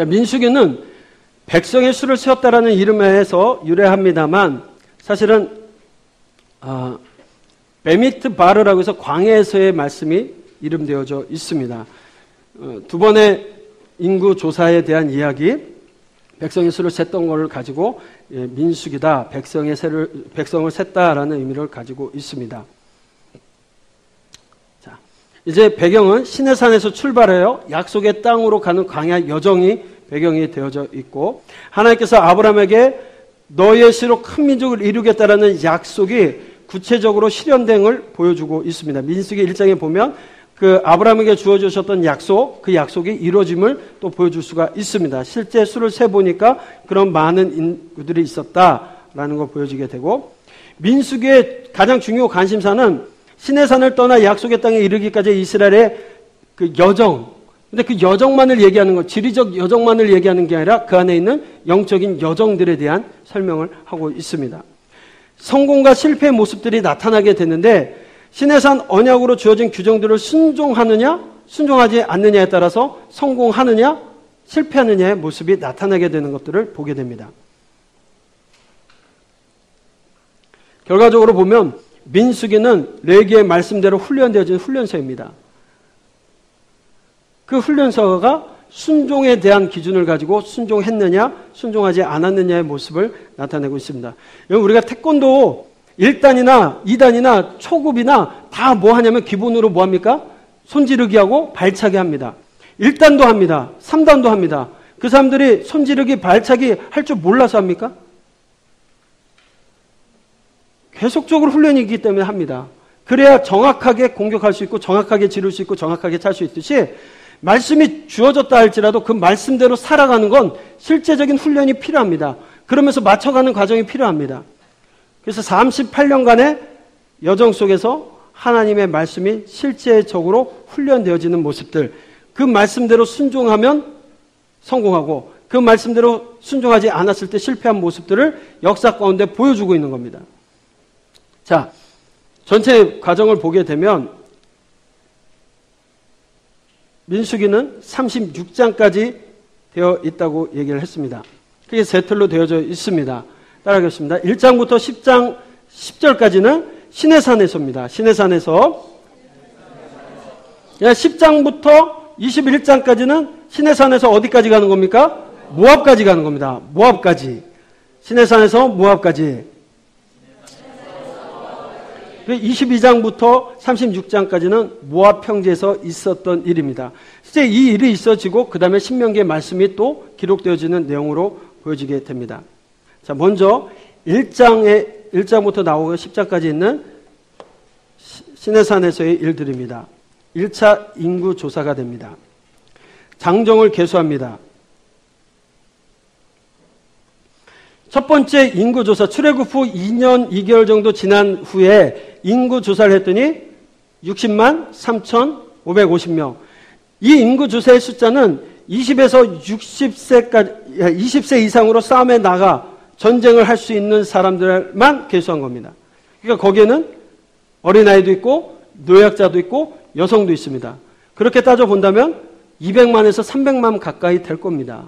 자, 민수기는 백성의 수를 세웠다라는 이름에서 유래합니다만 사실은 아, 베미트 바르라고 해서 광해에서의 말씀이 이름되어져 있습니다. 어, 두 번의 인구 조사에 대한 이야기, 백성의 수를 셌던 것을 가지고 예, 민숙이다, 백성의 세를, 백성을 셌다라는 의미를 가지고 있습니다. 자, 이제 배경은 시내산에서 출발해요. 약속의 땅으로 가는 광야 여정이 배경이 되어져 있고 하나님께서 아브라함에게 너의 시로 큰 민족을 이루겠다라는 약속이 구체적으로 실현된 걸 보여주고 있습니다. 민수기 1장에 보면 그 아브라함에게 주어 주셨던 약속, 그 약속이 이루어짐을 또 보여줄 수가 있습니다. 실제 수를 세 보니까 그런 많은 인구들이 있었다라는 걸 보여지게 되고 민수기의 가장 중요 관심사는 시내산을 떠나 약속의 땅에 이르기까지 이스라엘의 그 여정, 근데 그 여정만을 얘기하는 것, 지리적 여정만을 얘기하는 게 아니라 그 안에 있는 영적인 여정들에 대한 설명을 하고 있습니다. 성공과 실패의 모습들이 나타나게 되는데 신해산 언약으로 주어진 규정들을 순종하느냐, 순종하지 않느냐에 따라서 성공하느냐, 실패하느냐의 모습이 나타나게 되는 것들을 보게 됩니다. 결과적으로 보면 민수기는 레기의 말씀대로 훈련되어진 훈련서입니다. 그 훈련서가 순종에 대한 기준을 가지고 순종했느냐, 순종하지 않았느냐의 모습을 나타내고 있습니다. 여러분, 우리가 태권도 1단이나 2단이나 초급이나 다 뭐 하냐면 기본으로 뭐 합니까? 손지르기 하고 발차기 합니다. 1단도 합니다. 3단도 합니다. 그 사람들이 손지르기, 발차기 할 줄 몰라서 합니까? 계속적으로 훈련이 있기 때문에 합니다. 그래야 정확하게 공격할 수 있고 정확하게 지를 수 있고 정확하게 찰 수 있듯이 말씀이 주어졌다 할지라도 그 말씀대로 살아가는 건 실제적인 훈련이 필요합니다. 그러면서 맞춰가는 과정이 필요합니다. 그래서 38년간의 여정 속에서 하나님의 말씀이 실제적으로 훈련되어지는 모습들, 그 말씀대로 순종하면 성공하고 그 말씀대로 순종하지 않았을 때 실패한 모습들을 역사 가운데 보여주고 있는 겁니다. 자, 전체 과정을 보게 되면 민수기는 36장까지 되어 있다고 얘기를 했습니다. 그게 세 틀로 되어져 있습니다. 따라하겠습니다. 1장부터 10장 10절까지는 시내산에서입니다. 시내산에서 10장부터 21장까지는 시내산에서 어디까지 가는 겁니까? 모압까지 가는 겁니다. 모압까지. 시내산에서 모압까지. 22장부터 36장까지는 모압 평지에서 있었던 일입니다. 실제 이 일이 있어지고 그 다음에 신명기의 말씀이 또 기록되어지는 내용으로 보여지게 됩니다. 자, 먼저 1장에 1장부터 나오고 10장까지 있는 시내산에서의 일들입니다. 1차 인구 조사가 됩니다. 장정을 개수합니다. 첫 번째 인구조사, 출애굽 후 2년 2개월 정도 지난 후에 인구조사를 했더니 60만 3,550명. 이 인구조사의 숫자는 20에서 60세까지, 20세 이상으로 싸움에 나가 전쟁을 할 수 있는 사람들만 개수한 겁니다. 그러니까 거기에는 어린아이도 있고, 노약자도 있고, 여성도 있습니다. 그렇게 따져본다면 200만에서 300만 가까이 될 겁니다.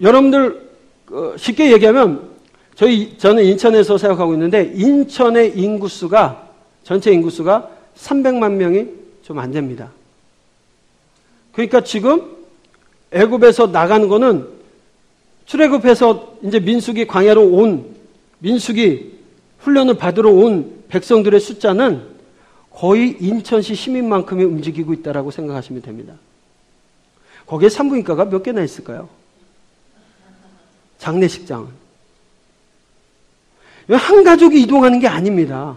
여러분들 어, 쉽게 얘기하면 저희 저는 인천에서 생각하고 있는데 인천의 인구수가 전체 인구수가 300만 명이 좀 안 됩니다. 그러니까 지금 애굽에서 나가는 거는 출애굽해서 이제 민숙이 광야로 온 민숙이 훈련을 받으러 온 백성들의 숫자는 거의 인천시 시민만큼이 움직이고 있다라고 생각하시면 됩니다. 거기에 산부인과가 몇 개나 있을까요? 장례식장. 한 가족이 이동하는 게 아닙니다.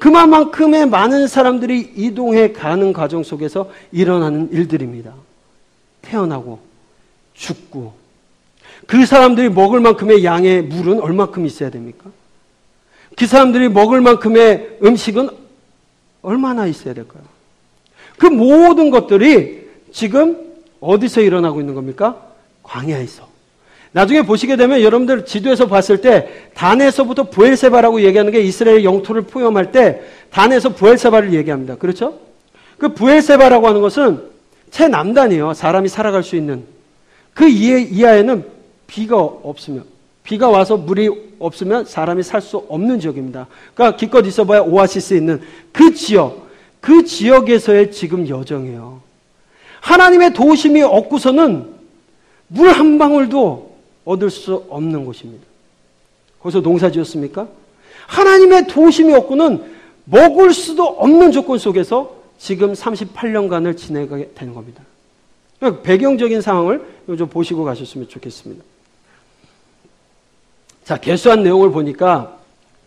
그만큼의 많은 사람들이 이동해 가는 과정 속에서 일어나는 일들입니다. 태어나고, 죽고, 그 사람들이 먹을 만큼의 양의 물은 얼마큼 있어야 됩니까? 그 사람들이 먹을 만큼의 음식은 얼마나 있어야 될까요? 그 모든 것들이 지금 어디서 일어나고 있는 겁니까? 광야에서. 나중에 보시게 되면 여러분들 지도에서 봤을 때 단에서부터 부엘세바라고 얘기하는 게 이스라엘 영토를 포함할 때 단에서 부엘세바를 얘기합니다. 그렇죠? 그 부엘세바라고 하는 것은 최남단이요. 사람이 살아갈 수 있는. 그 이하에는 비가 없으면, 비가 와서 물이 없으면 사람이 살 수 없는 지역입니다. 그러니까 기껏 있어봐야 오아시스 있는 그 지역, 그 지역에서의 지금 여정이에요. 하나님의 도우심이 없고서는 물 한 방울도 얻을 수 없는 곳입니다. 거기서 농사 지었습니까? 하나님의 도우심이 없고는 먹을 수도 없는 조건 속에서 지금 38년간을 지내게 되는 겁니다. 그러니까 배경적인 상황을 좀 보시고 가셨으면 좋겠습니다. 자, 개수한 내용을 보니까,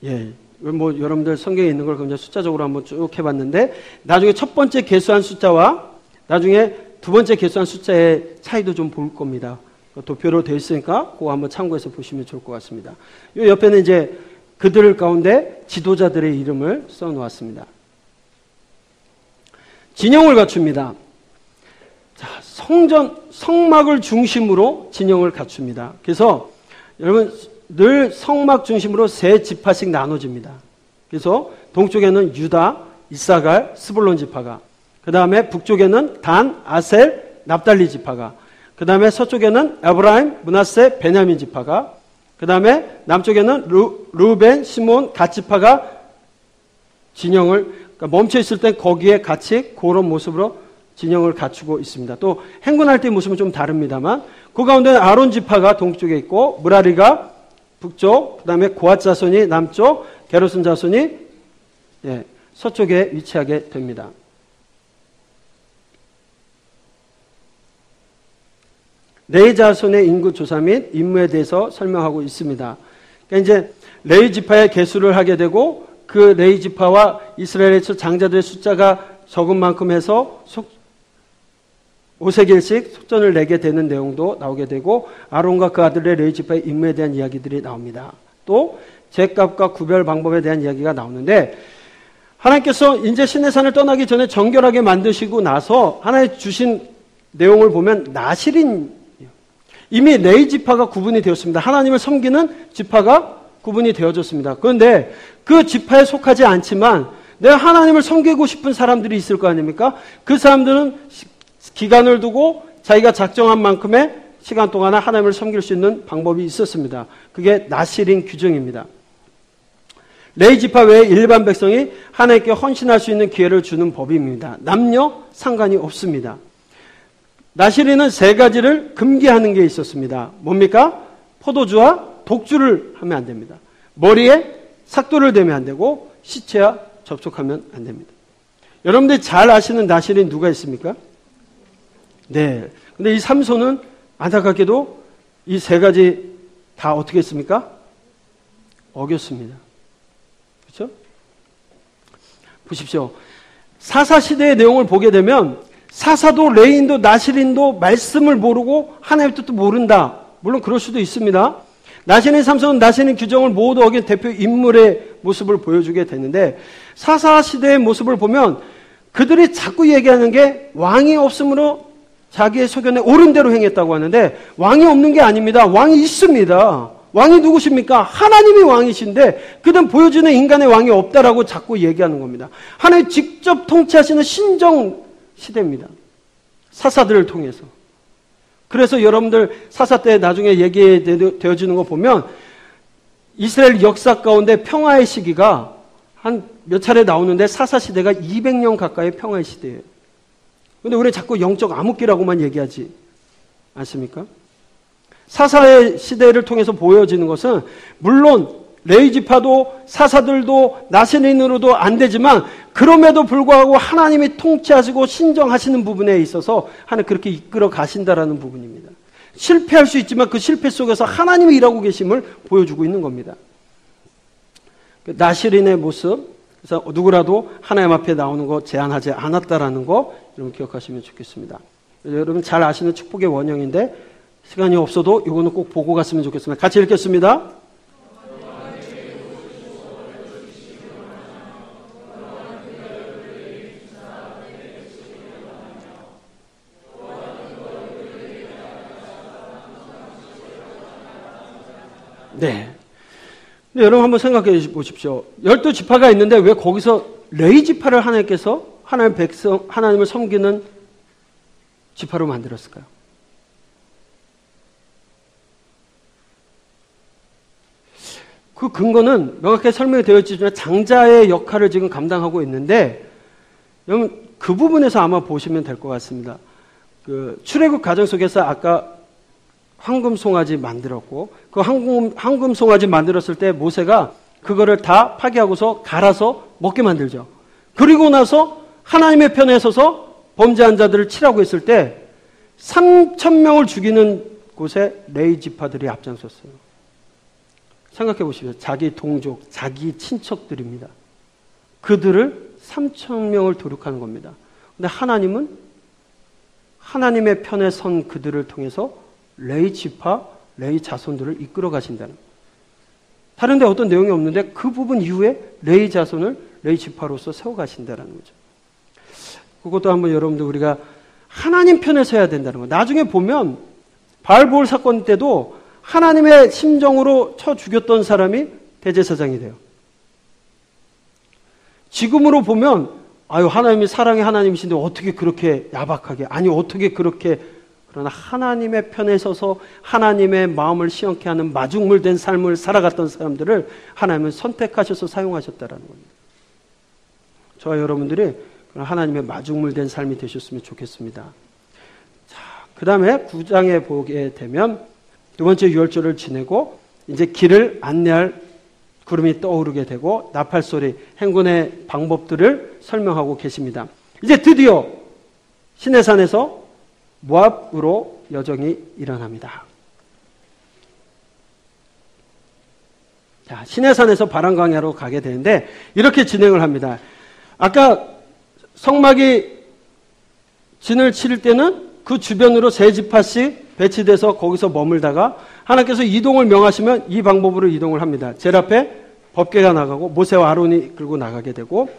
예, 뭐 여러분들 성경에 있는 걸 그냥 숫자적으로 한번 쭉 해봤는데, 나중에 첫 번째 개수한 숫자와 나중에 두 번째 개수한 숫자의 차이도 좀 볼 겁니다. 도표로 되어 있으니까 그거 한번 참고해서 보시면 좋을 것 같습니다. 이 옆에는 이제 그들 가운데 지도자들의 이름을 써 놓았습니다. 진영을 갖춥니다. 자, 성전, 성막을 중심으로 진영을 갖춥니다. 그래서 여러분 늘 성막 중심으로 세 지파씩 나눠집니다. 그래서 동쪽에는 유다, 이사갈, 스불론 지파가, 그 다음에 북쪽에는 단, 아셀, 납달리 지파가, 그 다음에 서쪽에는 에브라임, 문하세, 베냐민 지파가, 그 다음에 남쪽에는 루, 루벤, 시몬, 갓 지파가 진영을 그러니까 멈춰 있을 땐 거기에 같이 그런 모습으로 진영을 갖추고 있습니다. 또 행군할 때 모습은 좀 다릅니다만 그 가운데는 아론 지파가 동쪽에 있고 무라리가 북쪽, 그다음에 고앗 자손이 남쪽, 게로슨 자손이 예, 서쪽에 위치하게 됩니다. 레이 자손의 인구 조사 및 임무에 대해서 설명하고 있습니다. 그러니까 이제 레이 지파의 개수를 하게 되고 그 레이 지파와 이스라엘의 장자들의 숫자가 적은 만큼 해서 속, 5세길씩 속전을 내게 되는 내용도 나오게 되고 아론과 그 아들의 레이 지파의 임무에 대한 이야기들이 나옵니다. 또 죄값과 구별 방법에 대한 이야기가 나오는데 하나님께서 이제 신내산을 떠나기 전에 정결하게 만드시고 나서 하나의 주신 내용을 보면 나실인 이미 레이 지파가 구분이 되었습니다. 하나님을 섬기는 지파가 구분이 되어졌습니다. 그런데 그 지파에 속하지 않지만 내가 하나님을 섬기고 싶은 사람들이 있을 거 아닙니까? 그 사람들은 기간을 두고 자기가 작정한 만큼의 시간 동안 하나님을 섬길 수 있는 방법이 있었습니다. 그게 나시린 규정입니다. 레이 지파 외에 일반 백성이 하나님께 헌신할 수 있는 기회를 주는 법입니다. 남녀 상관이 없습니다. 나시린은 세 가지를 금기하는 게 있었습니다. 뭡니까? 포도주와 독주를 하면 안 됩니다. 머리에 삭도를 대면 안 되고 시체와 접촉하면 안 됩니다. 여러분들이 잘 아시는 나시린 누가 있습니까? 네. 근데 이 삼손은 안타깝게도 이 세 가지 다 어떻게 했습니까? 어겼습니다. 그렇죠? 보십시오. 사사 시대의 내용을 보게 되면 사사도 레인도 나시린도 말씀을 모르고 하나님의 뜻도 모른다. 물론 그럴 수도 있습니다. 나신의 삼손은 나신의 규정을 모두 어긴 대표 인물의 모습을 보여주게 되는데 사사 시대의 모습을 보면 그들이 자꾸 얘기하는 게 왕이 없으므로 자기의 소견에 옳은 대로 행했다고 하는데 왕이 없는 게 아닙니다. 왕이 있습니다. 왕이 누구십니까? 하나님이 왕이신데 그는 보여주는 인간의 왕이 없다라고 자꾸 얘기하는 겁니다. 하나님 직접 통치하시는 신정 시대입니다. 사사들을 통해서. 그래서 여러분들 사사 때 나중에 얘기되어지는 거 보면 이스라엘 역사 가운데 평화의 시기가 한 몇 차례 나오는데 사사 시대가 200년 가까이 평화의 시대예요. 근데 우리 자꾸 영적 암흑기라고만 얘기하지 않습니까? 사사의 시대를 통해서 보여지는 것은 물론 레이지파도 사사들도 나세린으로도 안 되지만 그럼에도 불구하고 하나님이 통치하시고 신정하시는 부분에 있어서 하나님 그렇게 이끌어 가신다라는 부분입니다. 실패할 수 있지만 그 실패 속에서 하나님이 일하고 계심을 보여주고 있는 겁니다. 그 나시린의 모습, 그래서 누구라도 하나님 앞에 나오는 거 제한하지 않았다라는 거 여러분 기억하시면 좋겠습니다. 여러분 잘 아시는 축복의 원형인데 시간이 없어도 이거는 꼭 보고 갔으면 좋겠습니다. 같이 읽겠습니다. 네. 근데 여러분 한번 생각해 보십시오. 열두 지파가 있는데 왜 거기서 레이 지파를 하나님께서 하나님 백성 하나님을 섬기는 지파로 만들었을까요? 그 근거는 명확하게 설명이 되어 있지만 장자의 역할을 지금 감당하고 있는데 여러분 그 부분에서 아마 보시면 될 것 같습니다. 그 출애굽 과정 속에서 아까 황금 송아지 만들었고 그 황금 황금 송아지 만들었을 때 모세가 그거를 다 파괴하고서 갈아서 먹게 만들죠. 그리고 나서 하나님의 편에 서서 범죄한 자들을 치라고 했을 때 3천 명을 죽이는 곳에 레이 지파들이 앞장섰어요. 생각해 보십시오. 자기 동족, 자기 친척들입니다. 그들을 3천 명을 도륙하는 겁니다. 근데 하나님은 하나님의 편에 선 그들을 통해서 레이 지파, 레이 자손들을 이끌어 가신다는 다른데 어떤 내용이 없는데 그 부분 이후에 레이 자손을 레이 지파로서 세워 가신다는 거죠. 그것도 한번 여러분들 우리가 하나님 편에 서야 된다는 거. 나중에 보면 바알볼 사건 때도 하나님의 심정으로 쳐 죽였던 사람이 대제사장이 돼요. 지금으로 보면 아유 하나님이 사랑의 하나님이신데 어떻게 그렇게 야박하게 아니 어떻게 그렇게 그러나 하나님의 편에 서서 하나님의 마음을 시원케 하는 마중물 된 삶을 살아갔던 사람들을 하나님은 선택하셔서 사용하셨다라는 겁니다. 저와 여러분들이 하나님의 마중물 된 삶이 되셨으면 좋겠습니다. 자, 그 다음에 9장에 보게 되면 두 번째 유월절을 지내고 이제 길을 안내할 구름이 떠오르게 되고 나팔 소리, 행군의 방법들을 설명하고 계십니다. 이제 드디어 시내산에서 모압으로 여정이 일어납니다. 자, 시내산에서 바람강야로 가게 되는데 이렇게 진행을 합니다. 아까 성막이 진을 치를 때는 그 주변으로 세 지파씩 배치돼서 거기서 머물다가 하나님께서 이동을 명하시면 이 방법으로 이동을 합니다. 제일 앞에 법계가 나가고 모세와 아론이 끌고 나가게 되고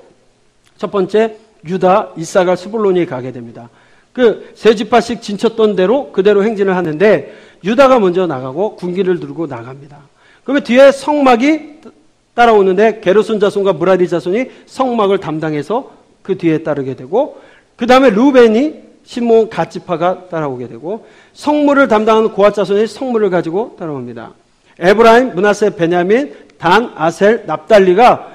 첫 번째 유다, 이사가, 스불론이 가게 됩니다. 그 세 지파씩 진쳤던 대로 그대로 행진을 하는데 유다가 먼저 나가고 군기를 들고 나갑니다. 그러면 뒤에 성막이 따라오는데 게르손 자손과 무라디 자손이 성막을 담당해서 그 뒤에 따르게 되고 그 다음에 루벤이 시몬 가치파가 따라오게 되고 성물을 담당하는 고아 자손이 성물을 가지고 따라옵니다. 에브라임, 문하세, 베냐민, 단, 아셀, 납달리가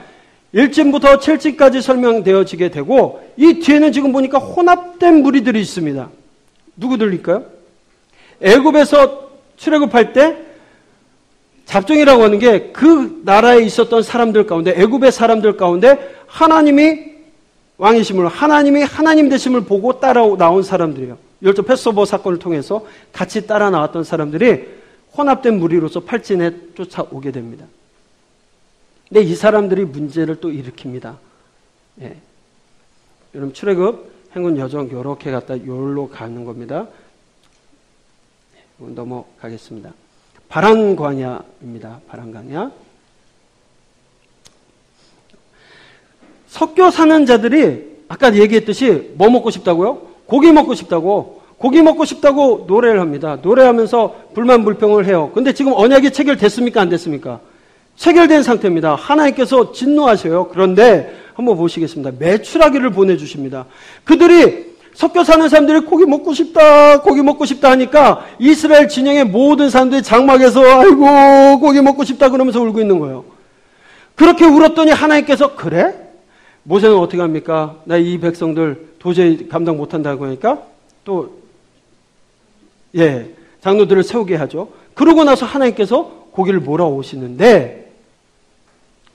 1층부터 7층까지 설명되어지게 되고 이 뒤에는 지금 보니까 혼합된 무리들이 있습니다. 누구들일까요? 애굽에서 출애굽할 때 잡종이라고 하는 게 그 나라에 있었던 사람들 가운데 애굽의 사람들 가운데 하나님이 왕이심을 하나님이 하나님 되심을 보고 따라 나온 사람들이에요. 열조 패소버 사건을 통해서 같이 따라 나왔던 사람들이 혼합된 무리로서 팔진에 쫓아오게 됩니다. 근데 이 사람들이 문제를 또 일으킵니다. 예. 여러분 출애굽 행군 여정 요렇게 갔다 요로 가는 겁니다. 예, 넘어가겠습니다. 바란 광야입니다. 바란 광야. 섞여 사는 자들이 아까 얘기했듯이 뭐 먹고 싶다고요? 고기 먹고 싶다고. 고기 먹고 싶다고 노래를 합니다. 노래하면서 불만 불평을 해요. 근데 지금 언약이 체결됐습니까? 안 됐습니까? 체결된 상태입니다. 하나님께서 진노하셔요. 그런데 한번 보시겠습니다. 매출하기를 보내주십니다. 그들이 섞여 사는 사람들이 고기 먹고 싶다, 고기 먹고 싶다 하니까 이스라엘 진영의 모든 사람들이 장막에서 아이고, 고기 먹고 싶다 그러면서 울고 있는 거예요. 그렇게 울었더니 하나님께서 그래? 모세는 어떻게 합니까? 나 이 백성들 도저히 감당 못한다고 하니까 또, 예, 장로들을 세우게 하죠. 그러고 나서 하나님께서 고기를 몰아오시는데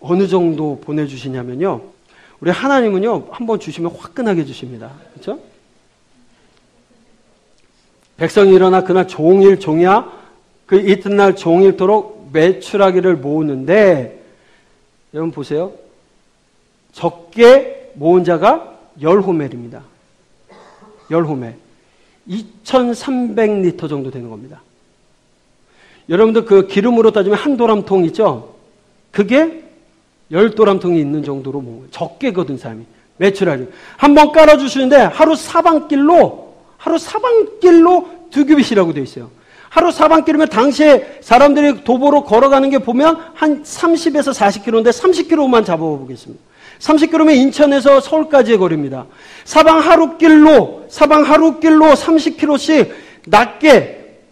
어느 정도 보내주시냐면요. 우리 하나님은요, 한번 주시면 화끈하게 주십니다. 그렇죠? 백성이 일어나 그날 종일 종야 그 이튿날 종일토록 매출하기를 모으는데 여러분 보세요. 적게 모은 자가 열호멜입니다. 열호멜. 2,300리터 정도 되는 겁니다. 여러분들 그 기름으로 따지면 한 도람통 있죠? 그게 열 도람통이 있는 정도로 모은 적게 거둔 사람이. 매출하죠. 한 번 깔아주시는데 하루 사방길로, 하루 사방길로 두 규빗이라고 되어 있어요. 하루 사방길이면 당시에 사람들이 도보로 걸어가는 게 보면 한 30에서 40km인데 30km만 잡아보겠습니다. 30km면 인천에서 서울까지의 거리입니다. 사방 하루길로, 사방 하루길로 30km씩 낮게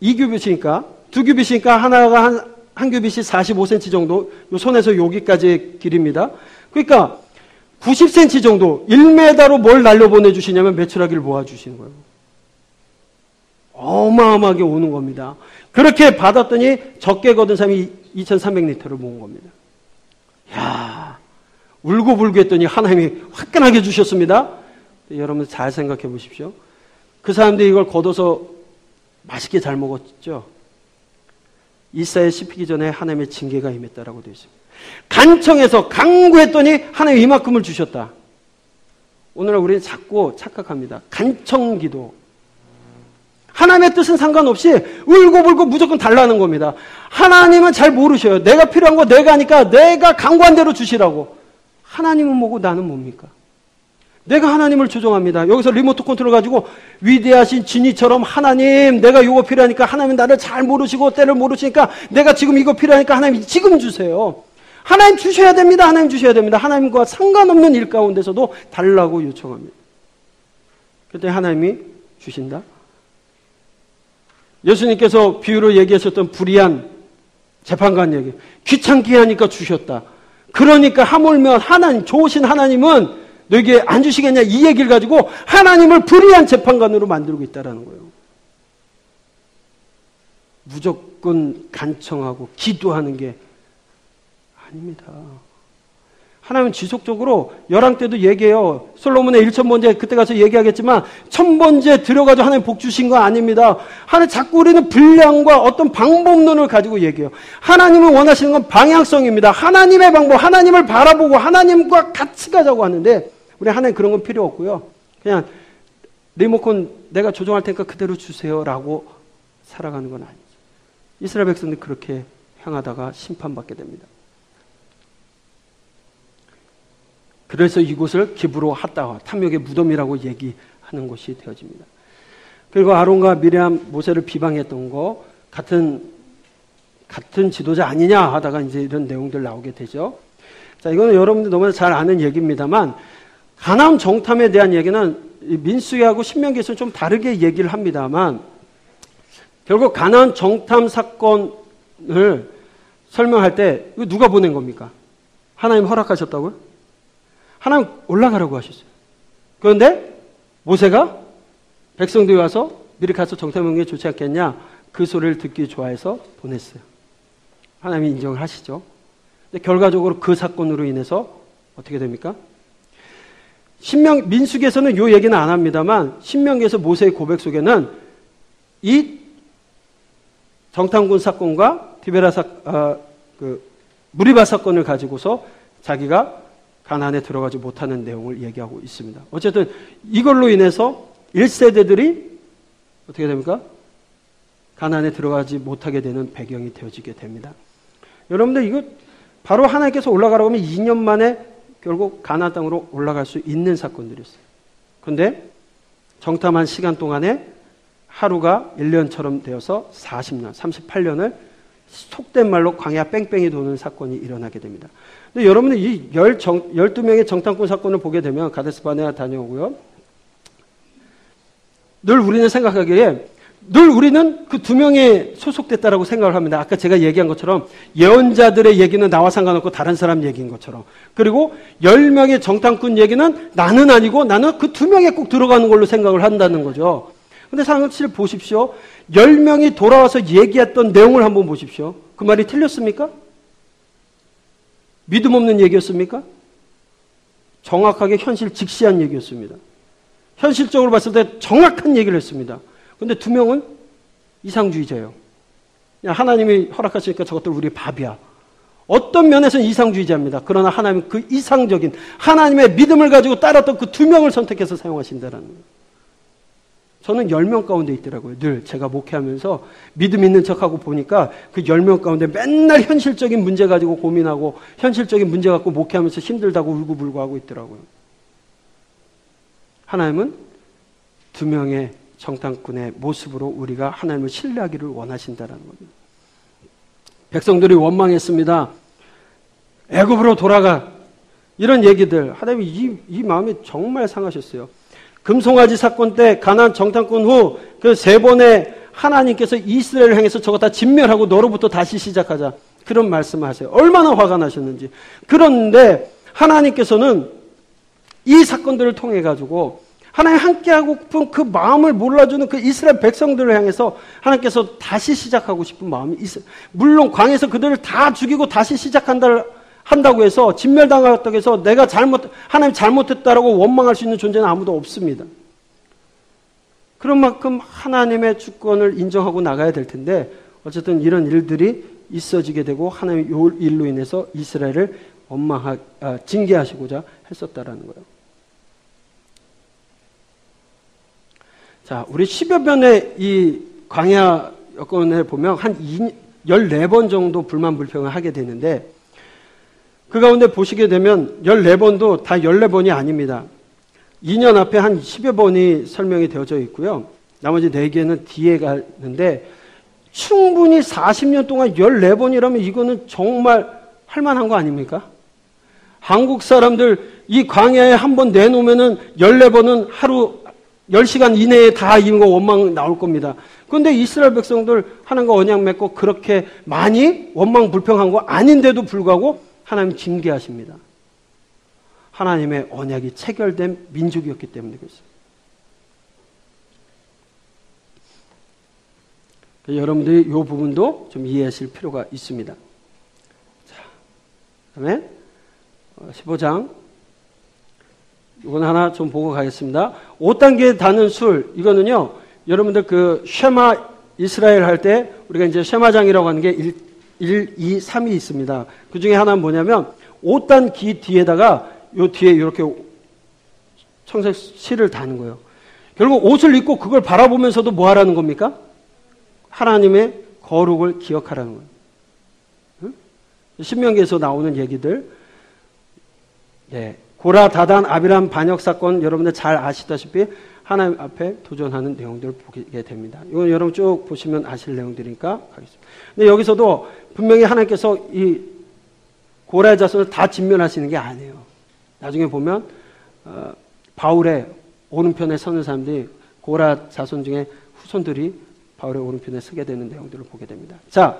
92규빗이니까, 두 규빗이니까 하나가 한, 한 규빗이 45cm 정도, 요 손에서 여기까지의 길입니다. 그러니까 90cm 정도, 1m로 뭘 날려보내주시냐면 매출하기를 모아주시는 거예요. 어마어마하게 오는 겁니다. 그렇게 받았더니 적게 거둔 사람이 2,300리터를 모은 겁니다. 야 울고불고 했더니 하나님이 화끈하게 주셨습니다. 여러분 잘 생각해 보십시오. 그 사람들이 이걸 걷어서 맛있게 잘 먹었죠. 이사에 씹히기 전에 하나님의 징계가 임했다라고 되어 있습니다. 간청해서 강구했더니 하나님 이만큼을 주셨다. 오늘날 우리는 자꾸 착각합니다. 간청 기도. 하나님의 뜻은 상관없이 울고불고 무조건 달라는 겁니다. 하나님은 잘 모르셔요. 내가 필요한 거 내가 하니까 내가 강구한 대로 주시라고. 하나님은 뭐고 나는 뭡니까? 내가 하나님을 조종합니다. 여기서 리모트 컨트롤 가지고 위대하신 진이처럼 하나님 내가 이거 필요하니까 하나님 나를 잘 모르시고 때를 모르시니까 내가 지금 이거 필요하니까 하나님 지금 주세요. 하나님 주셔야 됩니다. 하나님 주셔야 됩니다. 하나님과 상관없는 일 가운데서도 달라고 요청합니다. 그때 하나님이 주신다. 예수님께서 비유로 얘기하셨던 불의한 재판관 얘기. 귀찮게 하니까 주셨다. 그러니까 하물며 하나님, 좋으신 하나님은 너에게 안 주시겠냐 이 얘기를 가지고 하나님을 불의한 재판관으로 만들고 있다는 거예요. 무조건 간청하고 기도하는 게 아닙니다. 하나님은 지속적으로 열왕 때도 얘기해요. 솔로몬의 일천 번째 그때 가서 얘기하겠지만 천 번째 들어가서 하나님 복 주신 거 아닙니다. 하나님 자꾸 우리는 분량과 어떤 방법론을 가지고 얘기해요. 하나님은 원하시는 건 방향성입니다. 하나님의 방법, 하나님을 바라보고 하나님과 같이 가자고 하는데 우리 하나님 그런 건 필요 없고요. 그냥 리모컨 내가 조정할 테니까 그대로 주세요라고 살아가는 건 아니죠. 이스라엘 백성들이 그렇게 향하다가 심판받게 됩니다. 그래서 이곳을 기부로 하다와 탐욕의 무덤이라고 얘기하는 것이 되어집니다. 그리고 아론과 미리암 모세를 비방했던 거 같은 같은 지도자 아니냐 하다가 이제 이런 내용들 나오게 되죠. 자, 이거는 여러분들 너무 잘 아는 얘기입니다만 가나안 정탐에 대한 얘기는 민수기하고 신명기에서는 좀 다르게 얘기를 합니다만 결국 가나안 정탐 사건을 설명할 때 이거 누가 보낸 겁니까? 하나님 허락하셨다고요? 하나님 올라가라고 하셨어요. 그런데 모세가 백성들이 와서 미리 가서 게 좋지 않겠냐 그 소리를 듣기 좋아해서 보냈어요. 하나님이 인정을 하시죠. 근데 결과적으로 그 사건으로 인해서 어떻게 됩니까? 신명 민수기에서는 요 얘기는 안 합니다만 신명기에서 모세의 고백 속에는 이 정탐군 사건과 디베라 사, 어, 그 무리바 사건을 가지고서 자기가 가난에 들어가지 못하는 내용을 얘기하고 있습니다. 어쨌든 이걸로 인해서 1세대들이 어떻게 됩니까? 가난에 들어가지 못하게 되는 배경이 되어지게 됩니다. 여러분들 이거 바로 하나님께서 올라가라고 하면 2년 만에 결국 가나안 땅으로 올라갈 수 있는 사건들이었어요. 그런데 정탐한 시간 동안에 하루가 1년처럼 되어서 40년, 38년을 속된 말로 광야 뺑뺑이 도는 사건이 일어나게 됩니다. 근데 여러분은 이 12명의 정탐꾼 사건을 보게 되면 가데스 바네아 다녀오고요. 늘 우리는 생각하기에 늘 우리는 그 두 명에 소속됐다라고 생각을 합니다. 아까 제가 얘기한 것처럼 예언자들의 얘기는 나와 상관없고 다른 사람 얘기인 것처럼. 그리고 열 명의 정탐꾼 얘기는 나는 아니고 나는 그 두 명에 꼭 들어가는 걸로 생각을 한다는 거죠. 근데 사실 보십시오. 열 명이 돌아와서 얘기했던 내용을 한번 보십시오. 그 말이 틀렸습니까? 믿음 없는 얘기였습니까? 정확하게 현실 직시한 얘기였습니다. 현실적으로 봤을 때 정확한 얘기를 했습니다. 근데 두 명은 이상주의자예요. 하나님이 허락하시니까 저것들 우리 밥이야. 어떤 면에서는 이상주의자입니다. 그러나 하나님 그 이상적인 하나님의 믿음을 가지고 따랐던 그 두 명을 선택해서 사용하신다는 거예요. 저는 열명 가운데 있더라고요. 늘 제가 목회하면서 믿음 있는 척하고 보니까 그열명 가운데 맨날 현실적인 문제 가지고 고민하고 현실적인 문제 갖고 목회하면서 힘들다고 울고불고 하고 있더라고요. 하나님은 두 명의 정탐꾼의 모습으로 우리가 하나님을 신뢰하기를 원하신다는 겁니다. 백성들이 원망했습니다. 애굽으로 돌아가. 이런 얘기들 하나님이 이, 이 마음이 정말 상하셨어요. 금송아지 사건 때 가난 정탐꾼 후 그 세 번의 하나님께서 이스라엘을 향해서 저거 다 진멸하고 너로부터 다시 시작하자. 그런 말씀을 하세요. 얼마나 화가 나셨는지. 그런데 하나님께서는 이 사건들을 통해 가지고 하나님 함께하고 싶은 그 마음을 몰라주는 그 이스라엘 백성들을 향해서 하나님께서 다시 시작하고 싶은 마음이 있어요. 물론 광에서 그들을 다 죽이고 다시 시작한다 한다고 해서 진멸당했다고 해서 내가 잘못 하나님 잘못했다라고 원망할 수 있는 존재는 아무도 없습니다. 그런 만큼 하나님의 주권을 인정하고 나가야 될 텐데 어쨌든 이런 일들이 있어지게 되고 하나님의 요 일로 인해서 이스라엘을 원망하 아, 징계하시고자 했었다라는 거예요. 자, 우리 10여 번의 이 광야 여건을 보면 한 14번 정도 불만 불평을 하게 되는데 그 가운데 보시게 되면 14번도 다 14번이 아닙니다. 2년 앞에 한 10여 번이 설명이 되어져 있고요. 나머지 4개는 뒤에 가는데 충분히 40년 동안 14번이라면 이거는 정말 할만한 거 아닙니까? 한국 사람들 이 광야에 한 번 내놓으면은 14번은 하루 10시간 이내에 다 이거 원망 나올 겁니다. 그런데 이스라엘 백성들 하나님과 언약 맺고 그렇게 많이 원망 불평한 거 아닌데도 불구하고 하나님 징계하십니다. 하나님의 언약이 체결된 민족이었기 때문에 그렇습니다. 여러분들이 이 부분도 좀 이해하실 필요가 있습니다. 자, 그 다음에 15장 이건 하나 좀 보고 가겠습니다. 5단계 다는 술, 이거는요, 여러분들 그 쉐마 이스라엘 할 때 우리가 이제 쉐마장이라고 하는 게 1, 1 2, 3이 있습니다. 그 중에 하나는 뭐냐면 5단 기 뒤에다가 요 뒤에 이렇게 청색 실을 다는 거예요. 결국 옷을 입고 그걸 바라보면서도 뭐 하라는 겁니까? 하나님의 거룩을 기억하라는 거예요. 응? 신명기에서 나오는 얘기들. 네. 고라, 다단, 아비람 반역 사건 여러분들 잘 아시다시피 하나님 앞에 도전하는 내용들을 보게 됩니다. 이건 여러분 쭉 보시면 아실 내용들이니까 가겠습니다. 근데 여기서도 분명히 하나님께서 이 고라의 자손을 다 진멸하시는 게 아니에요. 나중에 보면 어, 바울의 오른편에 서는 사람들이 고라 자손 중에 후손들이 바울의 오른편에 서게 되는 내용들을 보게 됩니다. 자,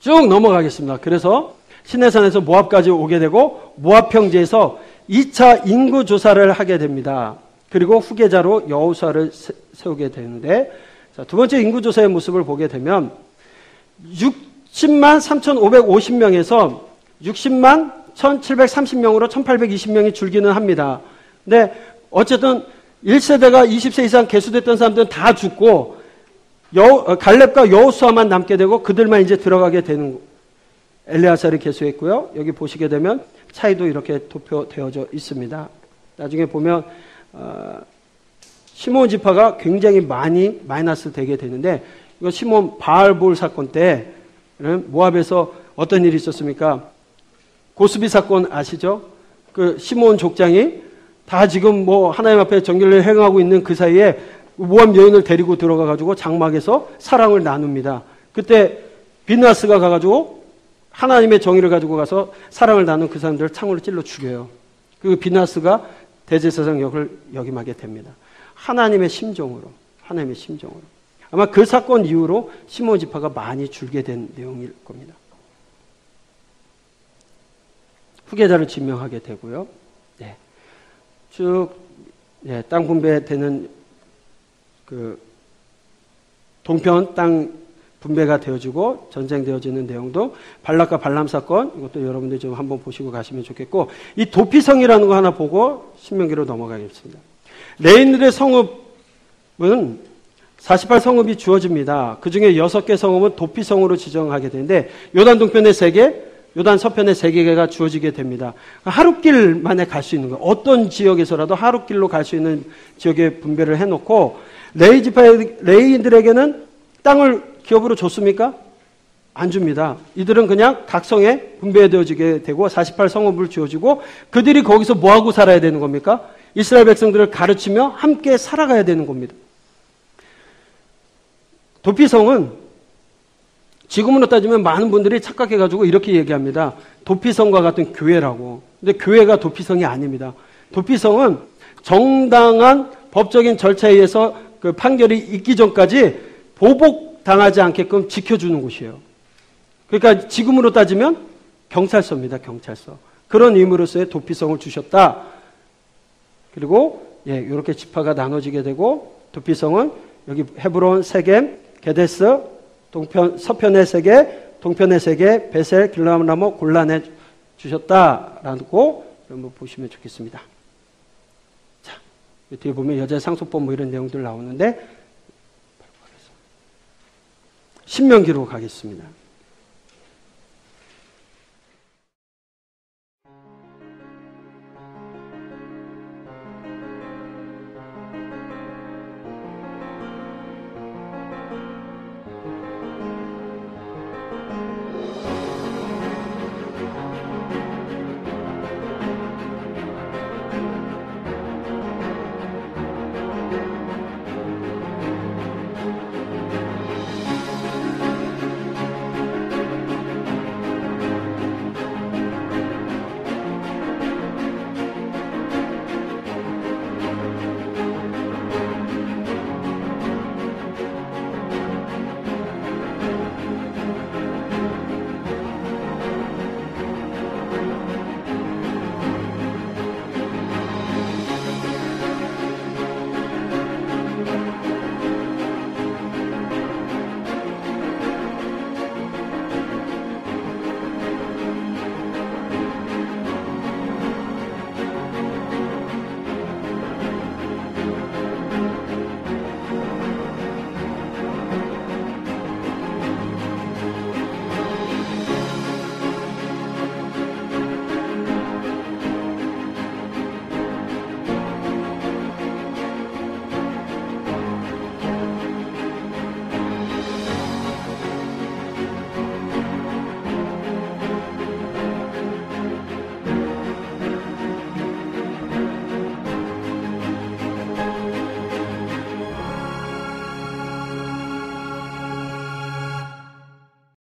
쭉 넘어가겠습니다. 그래서 시내산에서 모압까지 오게 되고 모압 평지에서 2차 인구 조사를 하게 됩니다. 그리고 후계자로 여우사를 세우게 되는데 자, 두 번째 인구 조사의 모습을 보게 되면 60만 3,550명에서 60만 1,730명으로 1,820명이 줄기는 합니다. 근데 어쨌든 1세대가 20세 이상 개수됐던 사람들은 다 죽고 여, 어, 갈렙과 여호수아만 남게 되고 그들만 이제 들어가게 되는 엘레아살이 개수했고요. 여기 보시게 되면 차이도 이렇게 도표되어져 있습니다. 나중에 보면 어, 시몬 지파가 굉장히 많이 마이너스 되게 되는데 이거 시몬 바알볼 사건 때는 모압에서 어떤 일이 있었습니까? 고스비 사건 아시죠? 그 시몬 족장이 다 지금 뭐 하나님 앞에 정결을 행하고 있는 그 사이에 모압 여인을 데리고 들어가 가지고 장막에서 사랑을 나눕니다. 그때 비나스가 가 가지고 하나님의 정의를 가지고 가서 사랑을 나눈 그 사람들을 창으로 찔러 죽여요. 그 비나스가 대제사장 역을 역임하게 됩니다. 하나님의 심정으로, 하나님의 심정으로. 아마 그 사건 이후로 시몬 지파가 많이 줄게 된 내용일 겁니다. 후계자를 지명하게 되고요. 네. 쭉, 네, 땅 분배되는 그 동편 땅 분배가 되어지고 전쟁되어지는 내용도 발락과 발람 사건 이것도 여러분들이 좀 한번 보시고 가시면 좋겠고 이 도피성이라는 거 하나 보고 신명기로 넘어가겠습니다. 레인들의 성읍은 48성읍이 주어집니다. 그 중에 6개 성읍은 도피성으로 지정하게 되는데 요단 동편에 3개, 요단 서편에 3개가 주어지게 됩니다. 하루길 만에 갈 수 있는 거예요. 어떤 지역에서라도 하루길로 갈 수 있는 지역에 분배를 해놓고 레이 지파 레이들에게는 땅을 기업으로 줬습니까? 안 줍니다. 이들은 그냥 각성에 분배되어지게 되고 48 성읍을 주어지고 그들이 거기서 뭐하고 살아야 되는 겁니까? 이스라엘 백성들을 가르치며 함께 살아가야 되는 겁니다. 도피성은 지금으로 따지면 많은 분들이 착각해가지고 이렇게 얘기합니다. 도피성과 같은 교회라고. 근데 교회가 도피성이 아닙니다. 도피성은 정당한 법적인 절차에 의해서 그 판결이 있기 전까지 보복 당하지 않게끔 지켜주는 곳이에요. 그러니까 지금으로 따지면 경찰서입니다. 경찰서. 그런 의미로서의 도피성을 주셨다. 그리고 예, 이렇게 지파가 나눠지게 되고 도피성은 여기 헤브론, 세겜, 게데스, 동편 서편의 세계, 동편의 세계, 베셀, 길라나모, 골란에 주셨다라고 한번 보시면 좋겠습니다. 자, 뒤에 보면 여자 상속법 뭐 이런 내용들 나오는데 신명기로 가겠습니다.